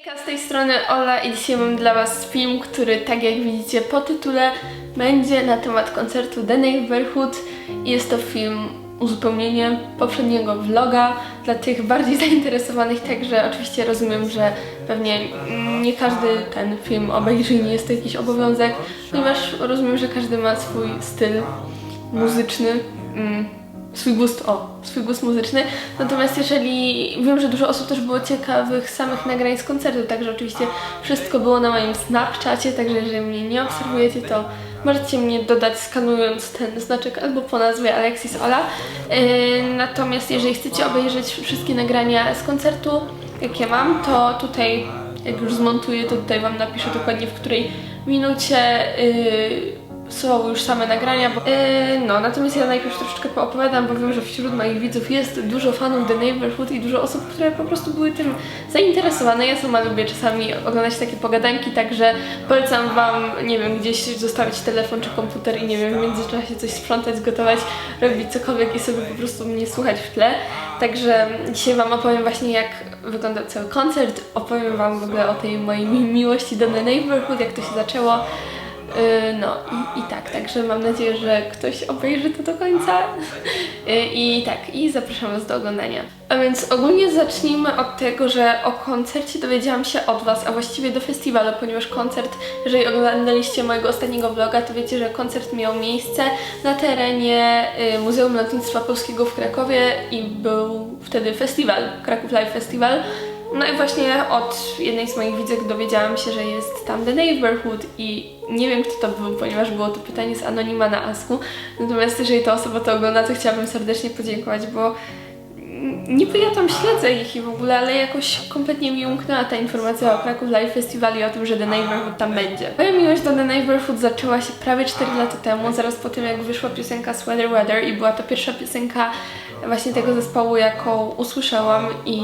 Z tej strony Ola i dzisiaj mam dla Was film, który tak jak widzicie po tytule będzie na temat koncertu The Neighborhood i jest to film uzupełnienie poprzedniego vloga dla tych bardziej zainteresowanych, także oczywiście rozumiem, że pewnie nie każdy ten film obejrzy i nie jest to jakiś obowiązek, ponieważ rozumiem, że każdy ma swój styl muzyczny. Mm, swój gust, o, swój gust muzyczny. Natomiast jeżeli wiem, że dużo osób też było ciekawych samych nagrań z koncertu, także oczywiście wszystko było na moim Snapchacie, także jeżeli mnie nie obserwujecie, to możecie mnie dodać skanując ten znaczek albo po nazwie Alexis Ola. Yy, natomiast jeżeli chcecie obejrzeć wszystkie nagrania z koncertu, jakie mam, to tutaj jak już zmontuję, to tutaj Wam napiszę dokładnie w której minucie yy, są już same nagrania. Bo, yy, no, natomiast ja najpierw troszeczkę poopowiadam, bo wiem, że wśród moich widzów jest dużo fanów The Neighborhood i dużo osób, które po prostu były tym zainteresowane. Ja sama lubię czasami oglądać takie pogadanki, także polecam Wam, nie wiem, gdzieś zostawić telefon czy komputer i nie wiem, w międzyczasie coś sprzątać, gotować, robić cokolwiek i sobie po prostu mnie słuchać w tle. Także dzisiaj Wam opowiem właśnie jak wyglądał cały koncert, opowiem Wam w ogóle o tej mojej mi- miłości do The Neighborhood, jak to się zaczęło. Yy, No i, i tak, także mam nadzieję, że ktoś obejrzy to do końca. Yy, I tak, i zapraszam Was do oglądania. A więc ogólnie zacznijmy od tego, że o koncercie dowiedziałam się od Was, a właściwie do festiwalu, ponieważ koncert, jeżeli oglądaliście mojego ostatniego vloga, to wiecie, że koncert miał miejsce na terenie yy, Muzeum Lotnictwa Polskiego w Krakowie i był wtedy festiwal, Kraków Live Festival. No i właśnie od jednej z moich widzek dowiedziałam się, że jest tam The Neighborhood i nie wiem kto to był, ponieważ było to pytanie z anonima na Asku. Natomiast jeżeli ta osoba to ogląda, to chciałabym serdecznie podziękować, bo niby ja tam śledzę ich i w ogóle, ale jakoś kompletnie mi umknęła ta informacja o Kraków Live Festival i o tym, że The Neighborhood tam będzie. Moja miłość do The Neighborhood zaczęła się prawie 4 lata temu, zaraz po tym jak wyszła piosenka Sweater Weather i była to pierwsza piosenka właśnie tego zespołu, jaką usłyszałam i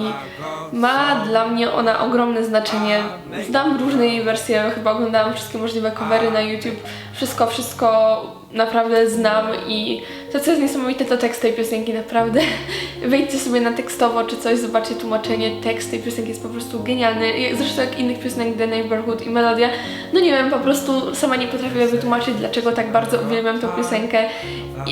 ma dla mnie ona ogromne znaczenie. Znam różne jej wersje, chyba oglądałam wszystkie możliwe covery na YouTube, wszystko, wszystko naprawdę znam i to co jest niesamowite to tekst tej piosenki, naprawdę. Wejdźcie sobie na tekstowo czy coś, zobaczcie tłumaczenie, tekst tej piosenki jest po prostu genialny, zresztą jak innych piosenek The Neighborhood i melodia, no nie wiem, po prostu sama nie potrafię wytłumaczyć dlaczego tak bardzo uwielbiam tą piosenkę,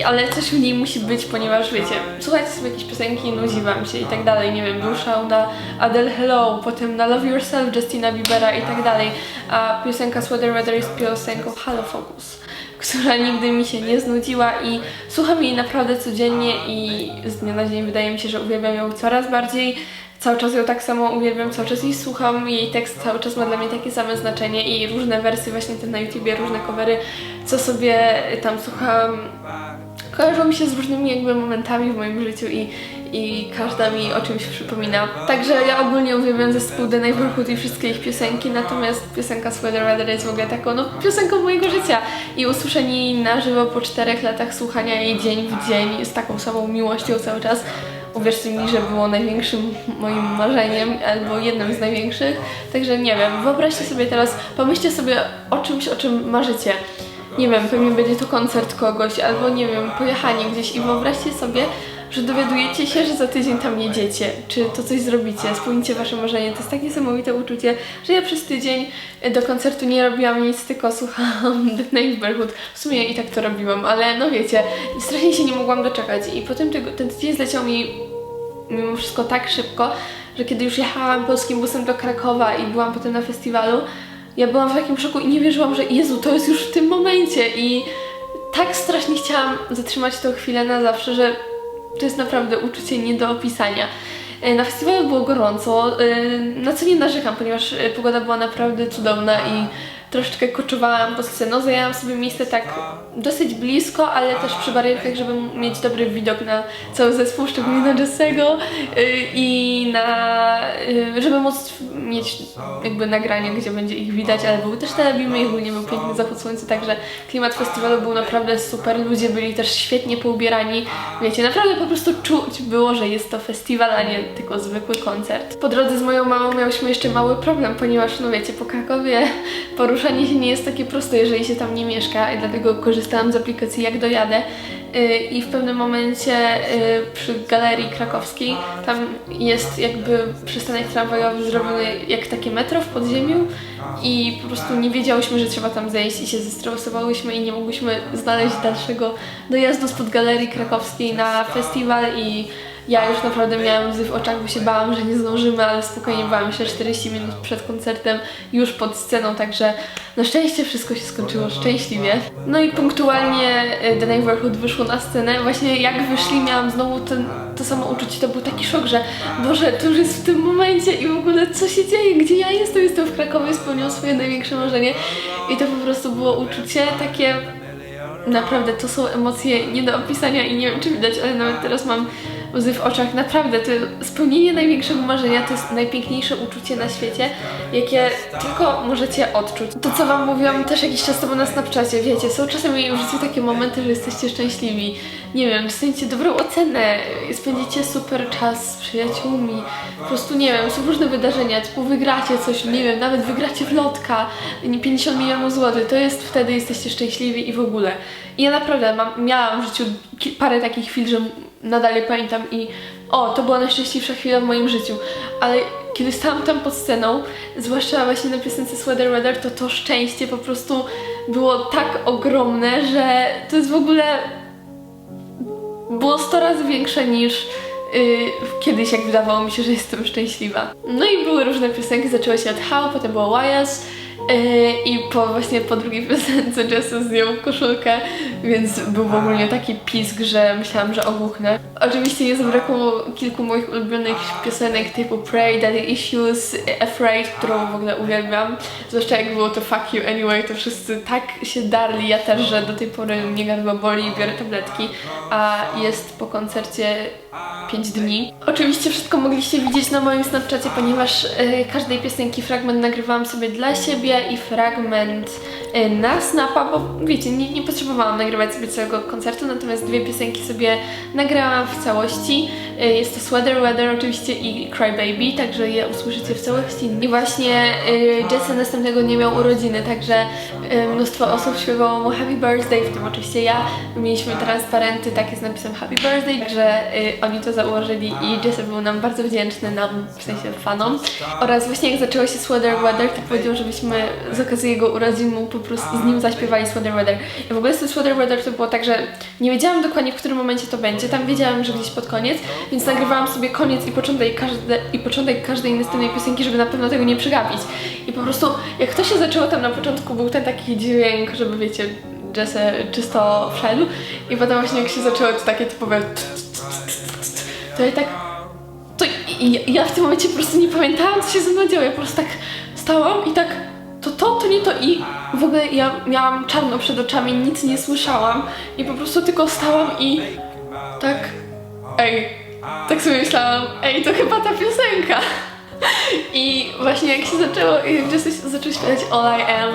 ale coś w niej musi być, ponieważ wiecie, słuchajcie sobie jakieś piosenki, nudzi wam się i tak dalej, nie wiem, był szał na Adele Hello, potem na Love Yourself Justina Biebera i tak dalej, a piosenka Sweater Weather jest piosenką Halo Focus która nigdy mi się nie znudziła i słucham jej naprawdę codziennie i z dnia na dzień wydaje mi się, że uwielbiam ją coraz bardziej. Cały czas ją tak samo uwielbiam, cały czas jej słucham, jej tekst cały czas ma dla mnie takie same znaczenie i różne wersje właśnie te na YouTubie, różne covery, co sobie tam słucham, kojarzą mi się z różnymi jakby momentami w moim życiu i, i każda mi o czymś przypomina. Także ja ogólnie uwielbiam zespół The Neighborhood i wszystkie ich piosenki, natomiast piosenka Sweater Weather jest w ogóle taką, no piosenką mojego życia i usłyszenie jej na żywo po czterech latach słuchania jej dzień w dzień z taką samą miłością cały czas uwierzcie mi, że było największym moim marzeniem, albo jednym z największych. Także nie wiem, wyobraźcie sobie teraz, pomyślcie sobie o czymś, o czym marzycie. Nie wiem, pewnie będzie to koncert kogoś, albo nie wiem, pojechanie gdzieś i wyobraźcie sobie, że dowiadujecie się, że za tydzień tam jedziecie, czy to coś zrobicie, spełnicie wasze marzenie. To jest tak niesamowite uczucie, że ja przez tydzień do koncertu nie robiłam nic, tylko słuchałam The Neighborhood. W sumie i tak to robiłam, ale no wiecie, strasznie się nie mogłam doczekać i potem ten tydzień zleciał mi mimo wszystko tak szybko, że kiedy już jechałam polskim busem do Krakowa i byłam potem na festiwalu, ja byłam w takim szoku i nie wierzyłam, że Jezu, to jest już w tym momencie i tak strasznie chciałam zatrzymać tą chwilę na zawsze, że to jest naprawdę uczucie nie do opisania. E, Na festiwalu było gorąco, e, na co nie narzekam, ponieważ e, pogoda była naprawdę cudowna i troszeczkę koczowałam po sceną. Zajęłam sobie miejsce tak dosyć blisko, ale też przy barierkach, żeby mieć dobry widok na cały zespół, szczególnie na Jessego y, i na, y, żeby móc mieć jakby nagranie, gdzie będzie ich widać, ale były też telebimy i ogólnie był piękny zachód słońca, także klimat festiwalu był naprawdę super, ludzie byli też świetnie poubierani, wiecie, naprawdę po prostu czuć było, że jest to festiwal, a nie tylko zwykły koncert. Po drodze z moją mamą miałyśmy jeszcze mały problem, ponieważ no wiecie, po Krakowie poruszanie się nie jest takie proste, jeżeli się tam nie mieszka i dlatego korzystałam z aplikacji Jak Dojadę. Y, i w pewnym momencie y, przy galerii krakowskiej tam jest jakby przystanek tramwajowy zrobiony jak takie metro w podziemiu i po prostu nie wiedziałyśmy, że trzeba tam zejść i się zestresowałyśmy i nie mogłyśmy znaleźć dalszego dojazdu spod galerii krakowskiej na festiwal i ja już naprawdę miałam łzy w oczach, bo się bałam, że nie zdążymy, ale spokojnie bałam się 40 minut przed koncertem już pod sceną, także na szczęście wszystko się skończyło szczęśliwie. No. I punktualnie e, The Neighborhood wyszło na scenę. Właśnie jak wyszli miałam znowu ten, to samo uczucie, to był taki szok, że Boże, to już jest w tym momencie i w ogóle co się dzieje, gdzie ja jestem, jestem w Krakowie, spełniłam swoje największe marzenie. I to po prostu było uczucie takie Naprawdę, to są emocje nie do opisania i nie wiem, czy widać, ale nawet teraz mam łzy w oczach. Naprawdę, to spełnienie największego marzenia to jest najpiękniejsze uczucie na świecie, jakie tylko możecie odczuć. To, co Wam mówiłam też jakiś czas temu na Snapchacie, wiecie, są czasami w życiu takie momenty, że jesteście szczęśliwi. Nie wiem, dostaniecie dobrą ocenę, spędzicie super czas z przyjaciółmi, po prostu nie wiem, są różne wydarzenia, typu wygracie coś, nie wiem, nawet wygracie w lotka, nie 50 milionów złotych, to jest wtedy jesteście szczęśliwi i w ogóle. I ja naprawdę mam, miałam w życiu parę takich chwil, że nadal je pamiętam i o, to była najszczęśliwsza chwila w moim życiu, ale kiedy stałam tam pod sceną, zwłaszcza właśnie na piosence Sweater Weather, to to szczęście po prostu było tak ogromne, że to jest w ogóle było 100 razy większe niż yy, kiedyś, jak wydawało mi się, że jestem szczęśliwa. No i były różne piosenki, zaczęło się od How, potem było Wires i po właśnie po drugiej piosence Jessie zdjął koszulkę, więc był w ogóle taki pisk, że myślałam, że ogłuchnę. Oczywiście nie zabrakło kilku moich ulubionych piosenek typu Pray, Daddy Issues, Afraid, którą w ogóle uwielbiam. Zwłaszcza jak było to Fuck You Anyway, to wszyscy tak się darli, ja też, że do tej pory mnie gardło boli, biorę tabletki, a jest po koncercie 5 dni. Oczywiście wszystko mogliście widzieć na moim Snapchacie, ponieważ e, każdej piosenki fragment nagrywałam sobie dla siebie i fragment e, na Snapa, bo wiecie, nie, nie potrzebowałam nagrywać sobie całego koncertu, natomiast dwie piosenki sobie nagrałam w całości. E, jest to Sweater Weather oczywiście i Cry Baby, także je usłyszycie w całości. I właśnie e, Jesse następnego nie miał urodziny, także mnóstwo osób śpiewało mu Happy Birthday, w tym oczywiście ja. Mieliśmy transparenty takie z napisem Happy Birthday, także y, oni to założyli i Jesse był nam bardzo wdzięczny, nam, w sensie fanom. Oraz właśnie jak zaczęło się Sweater Weather, to powiedział, żebyśmy z okazji jego urodzin mu po prostu z nim zaśpiewali Sweater Weather. I w ogóle z tym Sweater Weather to było tak, że nie wiedziałam dokładnie w którym momencie to będzie, tam wiedziałam, że gdzieś pod koniec, więc nagrywałam sobie koniec i początek, każde, i początek każdej następnej piosenki, żeby na pewno tego nie przegapić. I po prostu jak to się zaczęło tam na początku, był ten taki dźwięk, żeby wiecie, Jesse czysto wszedł. I potem właśnie jak się zaczęło to takie typowe to ja tak to i ja w tym momencie po prostu nie pamiętałam co się ze mną działo, ja po prostu tak stałam i tak to to, to nie to i w ogóle ja miałam czarno przed oczami, nic nie słyszałam i po prostu tylko stałam i tak ej, tak sobie myślałam, ej to chyba ta piosenka i właśnie jak się zaczęło, jak zaczął śpiewać All I Am,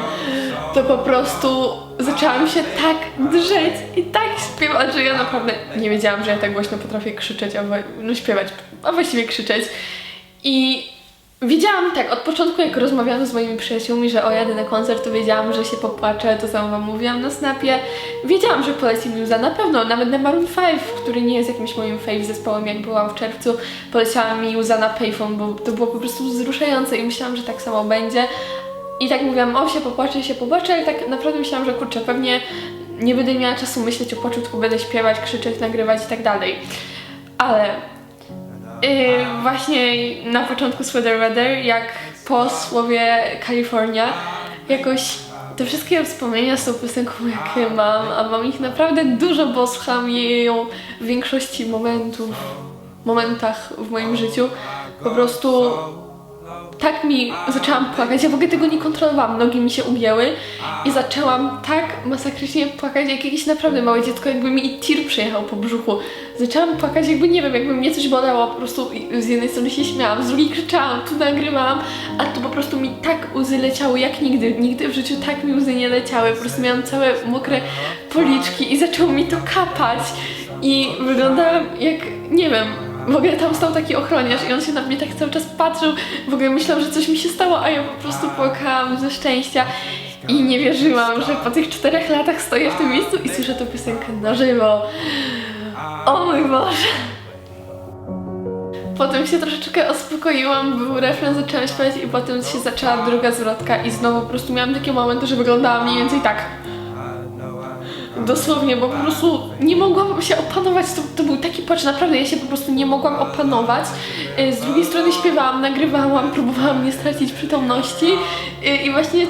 to po prostu zaczęłam się tak drzeć i tak śpiewać, że ja naprawdę nie wiedziałam, że ja tak głośno potrafię krzyczeć, albo no śpiewać, a właściwie krzyczeć. I wiedziałam tak, od początku jak rozmawiałam z moimi przyjaciółmi, że o jadę na koncert, to wiedziałam, że się popłaczę, to samo wam mówiłam na snapie. Wiedziałam, że poleci mi łza, na pewno, nawet na Maroon 5, który nie jest jakimś moim fave zespołem, jak byłam w czerwcu, poleciała mi łza na payphone, bo to było po prostu wzruszające i myślałam, że tak samo będzie. I tak mówiłam, o się popłaczę, się popłaczę, ale tak naprawdę myślałam, że kurczę, pewnie nie będę miała czasu myśleć o tylko będę śpiewać, krzyczeć, nagrywać i tak dalej. Ale Yy, właśnie na początku Sweater Weather, jak po słowie California, jakoś te wszystkie wspomnienia z tą piosenką, jakie mam, a mam ich naprawdę dużo, bo słucham jej w większości momentów, momentach w moim życiu. Po prostu tak mi zaczęłam płakać, ja w ogóle tego nie kontrolowałam, nogi mi się ugięły i zaczęłam tak masakrycznie płakać, jak jakieś naprawdę małe dziecko, jakby mi tir przejechał po brzuchu. Zaczęłam płakać, jakby nie wiem, jakby mnie coś bolało, po prostu z jednej strony się śmiałam, z drugiej krzyczałam, tu nagrywałam, a tu po prostu mi tak łzy leciały jak nigdy, nigdy w życiu tak mi łzy nie leciały, po prostu miałam całe mokre policzki i zaczęło mi to kapać. I wyglądałam jak, nie wiem, w ogóle tam stał taki ochroniarz i on się na mnie tak cały czas patrzył, w ogóle myślał, że coś mi się stało, a ja po prostu płakałam ze szczęścia. I nie wierzyłam, że po tych czterech latach stoję w tym miejscu i słyszę tę piosenkę na żywo. O mój Boże! Potem się troszeczkę uspokoiłam, był refren, zaczęłam śpiewać i potem się zaczęła druga zwrotka i znowu po prostu miałam takie momenty, że wyglądała mniej więcej tak. Dosłownie, bo po prostu nie mogłam się opanować, to, to był taki płacz, naprawdę ja się po prostu nie mogłam opanować. Y, Z drugiej strony śpiewałam, nagrywałam, próbowałam nie stracić przytomności Y, i właśnie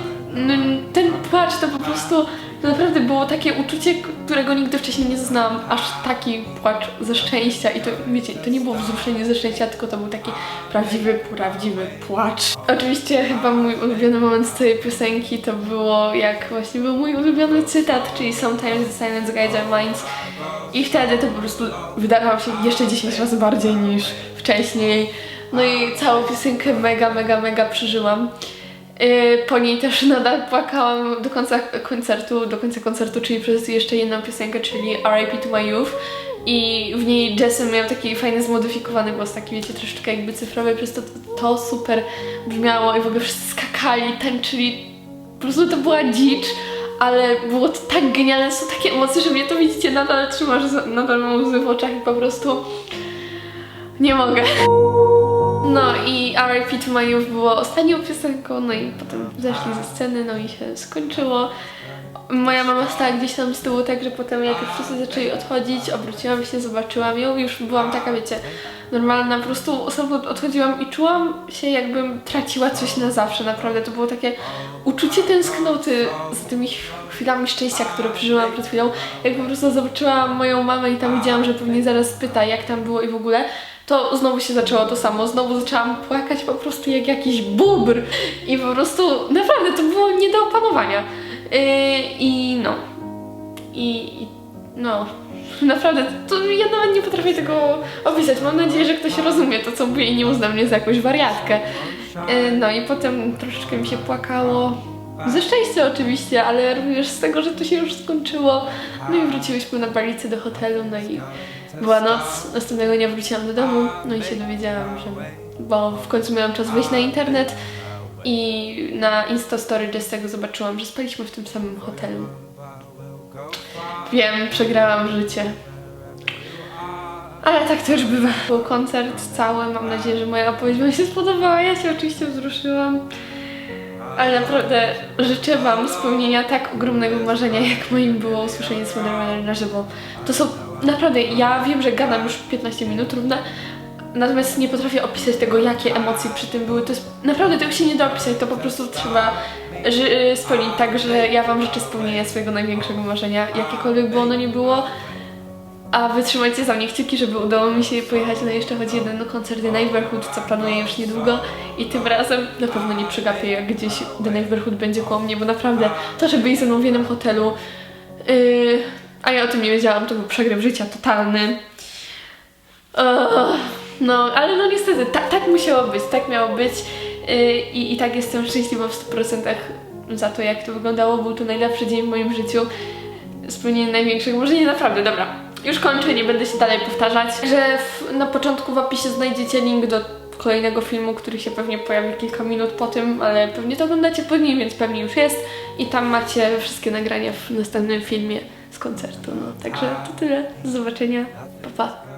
ten płacz to po prostu to naprawdę było takie uczucie, którego nigdy wcześniej nie zaznałam, aż taki płacz ze szczęścia i to, wiecie, to nie było wzruszenie ze szczęścia, tylko to był taki prawdziwy, prawdziwy płacz. Oczywiście chyba mój ulubiony moment z tej piosenki to było jak właśnie był mój ulubiony cytat, czyli Sometimes the silence guides our minds i wtedy to po prostu wydawało się jeszcze 10 razy bardziej niż wcześniej. No i całą piosenkę mega, mega, mega przeżyłam. Yy, Po niej też nadal płakałam do końca koncertu, do końca koncertu, czyli przez jeszcze jedną piosenkę, czyli R.I.P. to my youth. I w niej Jason miał taki fajny, zmodyfikowany głos, taki wiecie, troszeczkę jakby cyfrowy, przez to to super brzmiało i w ogóle wszyscy skakali, tańczyli. Po prostu to była dzicz, ale było to tak genialne, są takie emocje, że mnie to widzicie, nadal trzymasz, nadal mam łzy w oczach i po prostu nie mogę. No i R.I.P. to my youth było ostatnią piosenką, no i potem zeszli ze sceny, no i się skończyło. Moja mama stała gdzieś tam z tyłu, także potem jak już wszyscy zaczęli odchodzić, obróciłam się, zobaczyłam ją, już byłam taka, wiecie, normalna, po prostu sobie odchodziłam i czułam się jakbym traciła coś na zawsze, naprawdę. To było takie uczucie tęsknoty z tymi chwilami szczęścia, które przeżyłam przed chwilą. Jak po prostu zobaczyłam moją mamę i tam widziałam, że pewnie zaraz pyta, jak tam było i w ogóle, to znowu się zaczęło to samo. Znowu zaczęłam płakać po prostu jak jakiś bubr. I po prostu naprawdę to było nie do opanowania. Yy, I no. I, I no. Naprawdę, to ja nawet nie potrafię tego opisać. Mam nadzieję, że ktoś rozumie to, co mówię i nie uzna mnie za jakąś wariatkę. Yy, no i potem troszeczkę mi się płakało. Ze szczęścia oczywiście, ale również z tego, że to się już skończyło. No i wróciłyśmy na balicę do hotelu, no i była noc. Następnego dnia wróciłam do domu, no i się dowiedziałam, że... Bo w końcu miałam czas wyjść na internet i na Instastory Justego zobaczyłam, że spaliśmy w tym samym hotelu. Wiem, przegrałam życie. Ale tak to już bywa. Był koncert cały, mam nadzieję, że moja opowieść Wam się spodobała. Ja się oczywiście wzruszyłam. Ale naprawdę życzę Wam spełnienia tak ogromnego marzenia, jak moim było usłyszenie Slendermana na żywo. To są naprawdę, ja wiem, że gadam już 15 minut równe, natomiast nie potrafię opisać tego, jakie emocje przy tym były. To jest naprawdę tego się nie da opisać, to po prostu trzeba ży- spełnić tak, że ja Wam życzę spełnienia swojego największego marzenia, jakiekolwiek by ono nie było. A wytrzymajcie za mnie kciuki, żeby udało mi się pojechać na jeszcze choć jeden koncert The Neighborhood, co planuję już niedługo. I tym razem na pewno nie przegapię, jak gdzieś The Neighborhood będzie koło mnie, bo naprawdę to, że byli ze mną w jednym hotelu, yy, a ja o tym nie wiedziałam, to był przegryw życia totalny. No, ale no niestety, ta, tak musiało być, tak miało być. Yy, i, I tak jestem szczęśliwa w 100% za to, jak to wyglądało. Był to najlepszy dzień w moim życiu spełnienie największego marzenia, naprawdę, dobra. Już kończę, nie będę się dalej powtarzać, że w, na początku w opisie znajdziecie link do kolejnego filmu, który się pewnie pojawi kilka minut po tym, ale pewnie to oglądacie później, więc pewnie już jest i tam macie wszystkie nagrania w następnym filmie z koncertu, no. Także to tyle, do zobaczenia, pa pa.